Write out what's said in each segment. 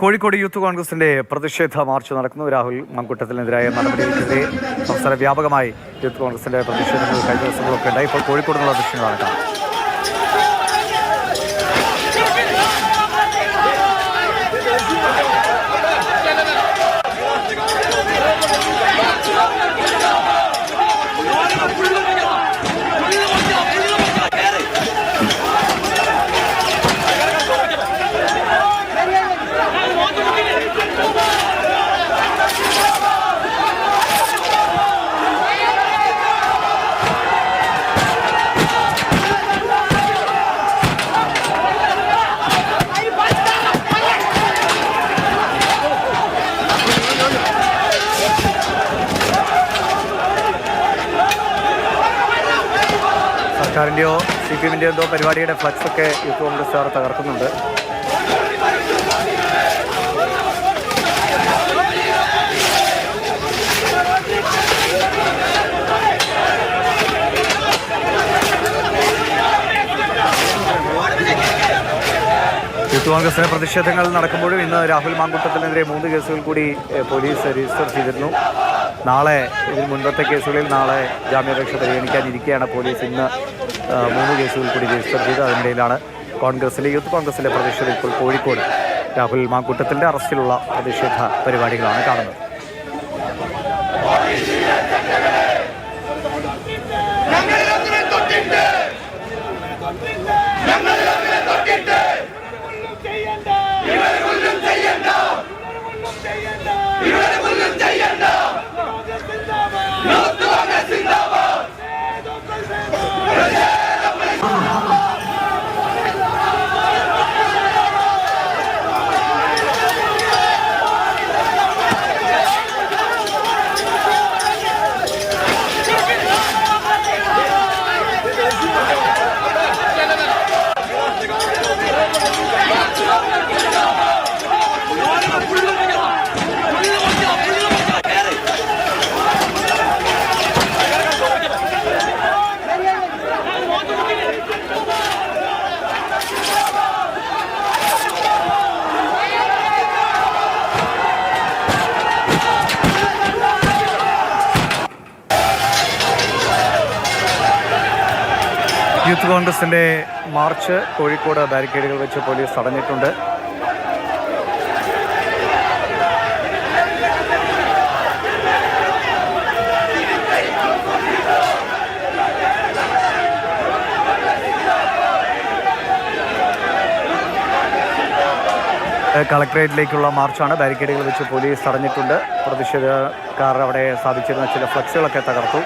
Kozhikode youth കോൺഗ്രസിന്റെ പ്രതിഷേധ March നടക്കുന്നു. രാഹുൽ മങ്കുട്ടത്തിനെതിരായ നടപടികൾക്കെതിരെ സംസ്ഥാന വ്യാപകമായി യൂത്ത് കോൺഗ്രസിന്റെ പ്രതിഷേധങ്ങൾ കഴിഞ്ഞ ദിവസങ്ങളൊക്കെ ഉണ്ടായി. ഇപ്പോൾ കോഴിക്കോട് നിന്നുള്ള ദൃശ്യങ്ങളാണ് സർക്കാരിന്റെയോ സി പി എമ്മിന്റെയോ എന്തോ പരിപാടിയുടെ ഫ്ലക്സ് ഒക്കെ യൂത്ത് കോൺഗ്രസ്സുകാർ തകർക്കുന്നുണ്ട്. യൂത്ത് കോൺഗ്രസിന് പ്രതിഷേധങ്ങൾ നടക്കുമ്പോഴും ഇന്ന് രാഹുൽ മാങ്കുട്ടത്തിനെതിരെ മൂന്ന് കേസുകൾ കൂടി പോലീസ് രജിസ്റ്റർ ചെയ്തിരുന്നു. നാളെ ഇതിന് മുൻപത്തെ കേസുകളിൽ നാളെ ജാമ്യാപേക്ഷ പരിഗണിക്കാനിരിക്കെയാണ് പോലീസ് ഇന്ന് മൂന്ന് കേസുകൾ കൂടി രജിസ്റ്റർ ചെയ്ത് അതിനിടയിലാണ് കോൺഗ്രസിലെ യൂത്ത് കോൺഗ്രസിലെ പ്രതിഷേധം ഇപ്പോൾ കോഴിക്കോട്. രാഹുൽ മാക്കൂട്ടത്തിന്റെ അറസ്റ്റിലുള്ള പ്രതിഷേധ പരിപാടികളാണ് കാണുന്നത്. യൂത്ത് കോൺഗ്രസിന്റെ മാർച്ച് കോഴിക്കോട് ബാരിക്കേഡുകൾ വെച്ച് പോലീസ് തടഞ്ഞിട്ടുണ്ട്. കളക്ടറേറ്റിലേക്കുള്ള മാർച്ചാണ് ബാരിക്കേഡുകൾ വെച്ച് പോലീസ് തടഞ്ഞിട്ടുണ്ട്. പ്രതിഷേധക്കാർ അവിടെ സ്ഥാപിച്ചിരുന്ന ചില ഫ്ലക്സുകളൊക്കെ തകർത്തു.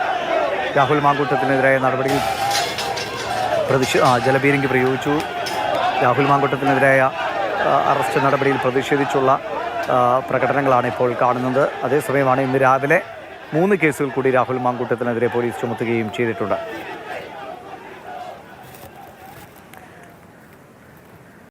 രാഹുൽ മാങ്കൂട്ടത്തിനെതിരായ നടപടിയിൽ പ്രതിഷേ ആ ജലപീരങ്കി പ്രയോഗിച്ചു. രാഹുൽ മാങ്കൂട്ടത്തിനെതിരായ അറസ്റ്റ് നടപടിയിൽ പ്രതിഷേധിച്ചുള്ള പ്രകടനങ്ങളാണ് ഇപ്പോൾ കാണുന്നത്. അതേസമയമാണ് ഇന്ന് രാവിലെ മൂന്ന് കേസുകൾ കൂടി രാഹുൽ മാങ്കൂട്ടത്തിനെതിരെ പോലീസ് ചുമത്തുകയും ചെയ്തിട്ടുണ്ട്.